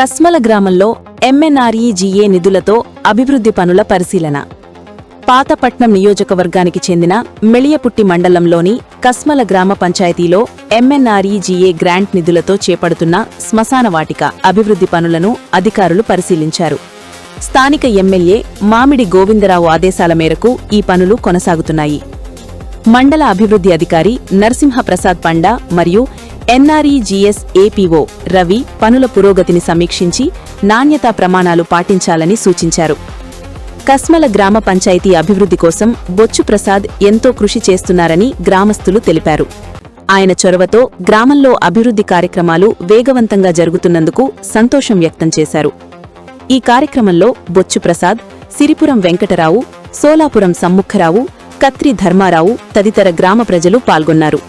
కస్మల గ్రామంలో ఎంఎన్ఆర్ఈజీఏ నిధులతో అభివృద్ధి పనుల పరిశీలన. పాతపట్నం నియోజకవర్గానికి చెందిన మెళియపుట్టి మండలంలోని కస్మల గ్రామ పంచాయతీలో ఎంఎన్ఆర్ఈజీఏ గ్రాంట్ నిధులతో చేపడుతున్న శ్మశాన వాటిక అభివృద్ధి పనులను అధికారులు పరిశీలించారు. స్థానిక ఎమ్మెల్యే మామిడి గోవిందరావు ఆదేశాల మేరకు ఈ పనులు కొనసాగుతున్నాయి. మండల అభివృద్ధి అధికారి నరసింహప్రసాద్ పండా మరియు ఎన్ఆర్ఈజీఎస్ ఏపీఓ రవి పనుల పురోగతిని సమీక్షించి నాణ్యతా ప్రమాణాలు పాటించాలని సూచించారు. కస్మల గ్రామ పంచాయతీ అభివృద్ధి కోసం బొచ్చు ప్రసాద్ ఎంతో కృషి చేస్తున్నారని గ్రామస్తులు తెలిపారు. ఆయన చొరవతో గ్రామంలో అభివృద్ధి కార్యక్రమాలు వేగవంతంగా జరుగుతున్నందుకు సంతోషం వ్యక్తం చేశారు. ఈ కార్యక్రమంలో బొచ్చు ప్రసాద్ సిరిపురం వెంకటరావు సోలాపురం సమ్ముఖరావు కత్రి ధర్మారావు తదితర గ్రామ ప్రజలు పాల్గొన్నారు